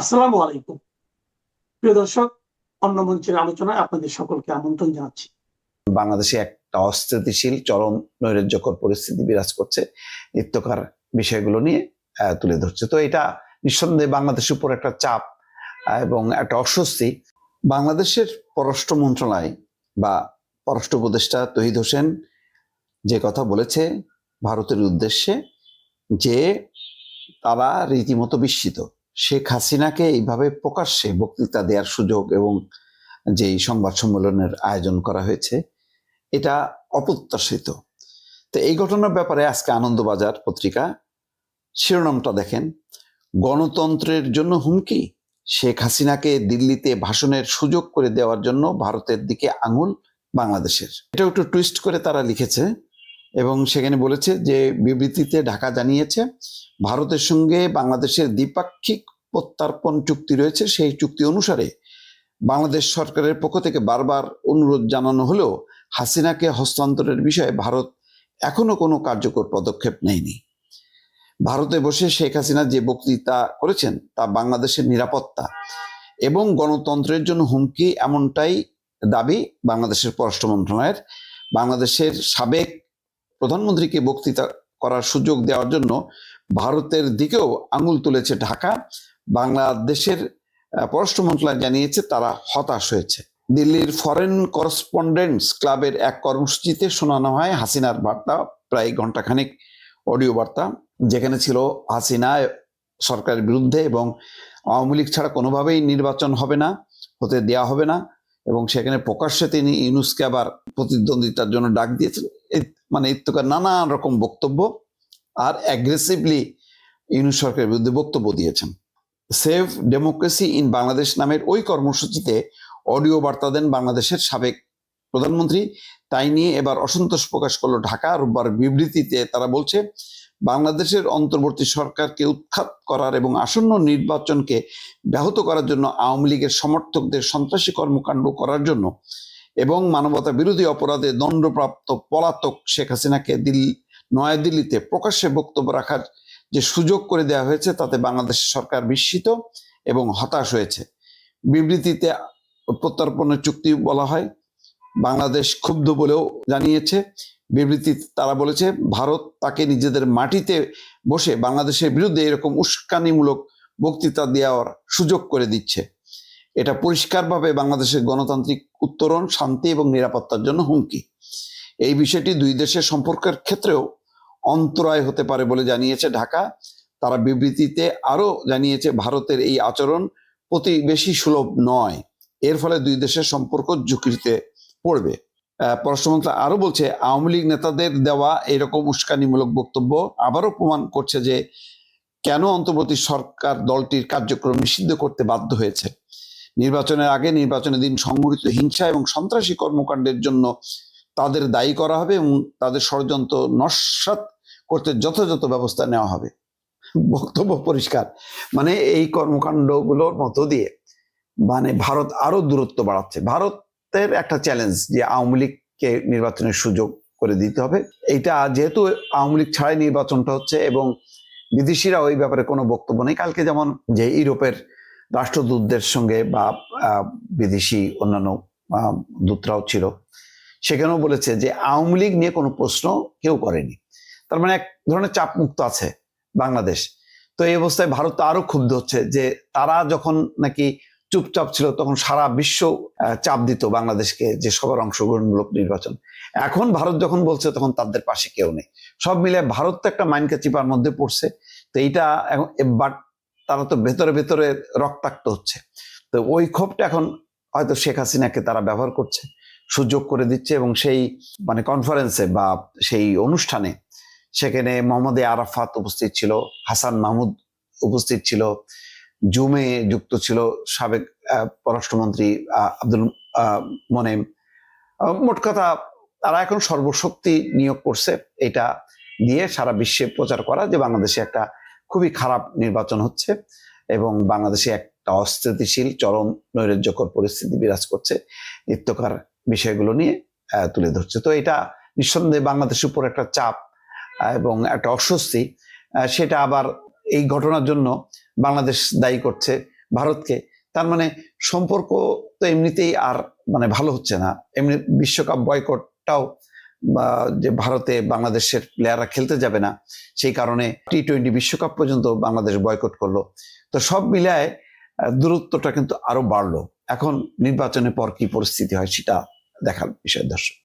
আসসালামু আলাইকুম। প্রিয় দর্শক, অন্য মঞ্চের আলোচনায় আপনাদের সকলকে আমন্ত্রণ জানাচ্ছি। বাংলাদেশে একটা অস্থিতিশীল, চরম নৈরাজ্যকর পরিস্থিতি বিরাজ করছে নিত্যকার বিষয়গুলো নিয়ে তুলে ধরছে। তো এটা নিঃসন্দেহে বাংলাদেশের উপর একটা চাপ এবং একটা অস্বস্তি। বাংলাদেশের পররাষ্ট্র মন্ত্রণালয় বা পররাষ্ট্র উপদেষ্টা তহিদ হোসেন যে কথা বলেছে ভারতের উদ্দেশ্যে, যে তারা রীতিমতো বিস্মিত। শেখ হাসিনাকে এইভাবে প্রকাশ্যে বক্তৃতা দেওয়ার সুযোগ এবং যেই সংবাদ সম্মেলনের আয়োজন করা হয়েছে, এটা অপ্রত্যাশিত। তো এই ঘটনার ব্যাপারে আজকে আনন্দবাজার পত্রিকা শিরোনামটা দেখেন, গণতন্ত্রের জন্য হুমকি, শেখ হাসিনাকে দিল্লিতে ভাষণের সুযোগ করে দেওয়ার জন্য ভারতের দিকে আঙুল বাংলাদেশের। এটা একটু টুইস্ট করে তারা লিখেছে এবং সেখানে বলেছে যে বিবৃতিতে ঢাকা জানিয়েছে, ভারতের সঙ্গে বাংলাদেশের দ্বিপাক্ষিক প্রত্যার্পণ চুক্তি রয়েছে। সেই চুক্তি অনুসারে বাংলাদেশ সরকারের পক্ষ থেকে বারবার অনুরোধ জানানো হলেও হাসিনাকে হস্তান্তরের বিষয়ে ভারত এখনও কোনো কার্যকর পদক্ষেপ নেয়নি। ভারতে বসে শেখ হাসিনা যে বক্তৃতা করেছেন তা বাংলাদেশের নিরাপত্তা এবং গণতন্ত্রের জন্য হুমকি এমনটাই দাবি বাংলাদেশের পররাষ্ট্র মন্ত্রণালয়ের। বাংলাদেশের সাবেক প্রধানমন্ত্রীকে বক্তৃতা করার সুযোগ দেওয়ার জন্য ভারতের দিকেও আঙুল তুলেছে ঢাকা। বাংলাদেশের পররাষ্ট্র মন্ত্রণালয় জানিয়েছে তারা হতাশ হয়েছে। দিল্লির ফরেন করসপন্ডেন্টস ক্লাবের এক কর্মসূচিতে শোনানো হয় হাসিনার বার্তা, প্রায় ঘন্টাখানেক অডিও বার্তা, যেখানে ছিল হাসিনা সরকারের বিরুদ্ধে এবং আওয়ামী লীগ ছাড়া কোনোভাবেই নির্বাচন হবে না, হতে দেওয়া হবে না এবং সেখানে প্রকাশ্যে তিনি ইউনুসকে আবার প্রতিদ্বন্দ্বিতার জন্য ডাক দিয়েছেন এই- মানে ইত্যকার নানান রকম বক্তব্য আর অ্যাগ্রেসিভলি ইউনু সরকারের বিরুদ্ধে বক্তব্য দিয়েছেন। সেভ ডেমোক্রেসি ইন বাংলাদেশ নামের ওই কর্মসূচিতে অডিও বার্তা দেন বাংলাদেশের সাবেক প্রধানমন্ত্রী। তাই নিয়ে এবার অসন্তোষ প্রকাশ করল ঢাকা। রোববার বিবৃতিতে তারা বলছে, বাংলাদেশের অন্তর্বর্তী সরকারকে উৎখাত করার এবং আসন্ন নির্বাচনকে ব্যাহত করার জন্য আওয়ামী লীগের সমর্থকদের সন্ত্রাসী কর্মকাণ্ড করার জন্য এবং মানবতা বিরোধী অপরাধে দণ্ডপ্রাপ্ত পলাতক শেখ হাসিনাকে দিল্লি নয়াদিল্লিতে প্রকাশ্যে বক্তব্য রাখার যে সুযোগ করে দেওয়া হয়েছে, তাতে বাংলাদেশ সরকার বিস্মিত এবং হতাশ হয়েছে। বিবৃতিতে প্রত্যর্পণের চুক্তি বলা হয়, বাংলাদেশ ক্ষুব্ধ বলেও জানিয়েছে। বিবৃতিতে তারা বলেছে, ভারত তাকে নিজেদের মাটিতে বসে বাংলাদেশের বিরুদ্ধে এরকম উস্কানিমূলক বক্তৃতা দেওয়ার সুযোগ করে দিচ্ছে। এটা পরিষ্কারভাবে বাংলাদেশের গণতান্ত্রিক উত্তরণ, শান্তি এবং নিরাপত্তার জন্য হুমকি। এই বিষয়টি দুই দেশের সম্পর্কের ক্ষেত্রেও অন্তরায় হতে পারে বলে জানিয়েছে ঢাকা। তারা বিবৃতিতে আরও জানিয়েছে, ভারতের এই আচরণ প্রতিবেশী সুলভ নয়। এর ফলে দুই দেশের সম্পর্ক ঝুঁকিতে পড়বে। পররাষ্ট্রমন্ত্রী আরও বলছে, আওয়ামী লীগ নেতাদের দেওয়া এরকম উস্কানিমূলক বক্তব্য আবারও প্রমাণ করছে যে কেন অন্তর্বর্তী সরকার দলটির কার্যক্রম নিষিদ্ধ করতে বাধ্য হয়েছে। নির্বাচনের আগে নির্বাচনের দিন সংঘটিত হিংসা এবং সন্ত্রাসী কর্মকাণ্ডের জন্য তাদের দায়ী করা হবে এবং তাদের ষড়যন্ত্র নস্বাত করতে যথাযথ ব্যবস্থা নেওয়া হবে। বক্তব্য পরিষ্কার। মানে এই কর্মকাণ্ডগুলোর মধ্য দিয়ে মানে ভারত আরও দূরত্ব বাড়াচ্ছে। ভারতের একটা চ্যালেঞ্জ যে আওয়ামী লীগকে নির্বাচনের সুযোগ করে দিতে হবে। এইটা যেহেতু আওয়ামী লীগ ছাড়াই নির্বাচনটা হচ্ছে এবং বিদেশিরা ওই ব্যাপারে কোনো বক্তব্য নেই। কালকে যেমন যে ইউরোপের রাষ্ট্রদূতদের সঙ্গে বা বিদেশি অন্যান্য দূতরাও ছিল। সেখানেও বলেছে যে আওয়ামী লীগ নিয়ে কোনো প্রশ্ন কেউ করেনি। তার মানে এক ধরনের চাপ মুক্ত আছে বাংলাদেশ। তো এই অবস্থায় ভারত তো আরও ক্ষুব্ধ হচ্ছে যে তারা যখন নাকি চুপচাপ ছিল তখন সারা বিশ্ব চাপ দিত বাংলাদেশকে যে সবার অংশগ্রহণমূলক নির্বাচন। এখন ভারত যখন বলছে তখন তাদের পাশে কেউ নেই। সব মিলে ভারত তো একটা মাইনকা চিপার মধ্যে পড়ছে। তো এইটা এখন বাট তারা তো ভেতরে ভেতরে রক্তাক্ত হচ্ছে। তো ওই ক্ষোভটা এখন হয়তো শেখ হাসিনাকে তারা ব্যবহার করছে সুযোগ করে দিচ্ছে এবং সেই মানে কনফারেন্সে বা সেই অনুষ্ঠানে সেখানে মোহাম্মদ আরাফাত উপস্থিত ছিল হাসান মাহমুদ উপস্থিত ছিল জুমে যুক্ত ছিল সাবেক পররাষ্ট্রমন্ত্রী আব্দুল আহ, মোট কথা তারা এখন সর্বশক্তি নিয়োগ করছে। এটা দিয়ে সারা বিশ্বে প্রচার করা যে বাংলাদেশে একটা খুবই খারাপ নির্বাচন হচ্ছে এবং বাংলাদেশে একটা অস্থিতিশীল, চরম নৈরাজ্যকর পরিস্থিতি বিরাজ করছে নিত্যকার বিষয়গুলো নিয়ে তুলে ধরছে। তো এটা নিঃসন্দেহে বাংলাদেশের উপর একটা চাপ এবং একটা অস্বস্তি সেটা আবার এই ঘটনার জন্য বাংলাদেশ দায়ী করছে ভারতকে। তার মানে সম্পর্ক তো এমনিতেই আর মানে ভালো হচ্ছে না। এমনি বিশ্বকাপ বয়কটটাও যে ভারতে বাংলাদেশের প্লেয়াররা খেলতে যাবে না, সেই কারণে টি টোয়েন্টি বিশ্বকাপ পর্যন্ত বাংলাদেশ বয়কট করল। তো সব মিলায় দূরত্বটা কিন্তু আরও বাড়লো। এখন নির্বাচনের পর কি পরিস্থিতি হয় সেটা দেখার বিষয়, দর্শক।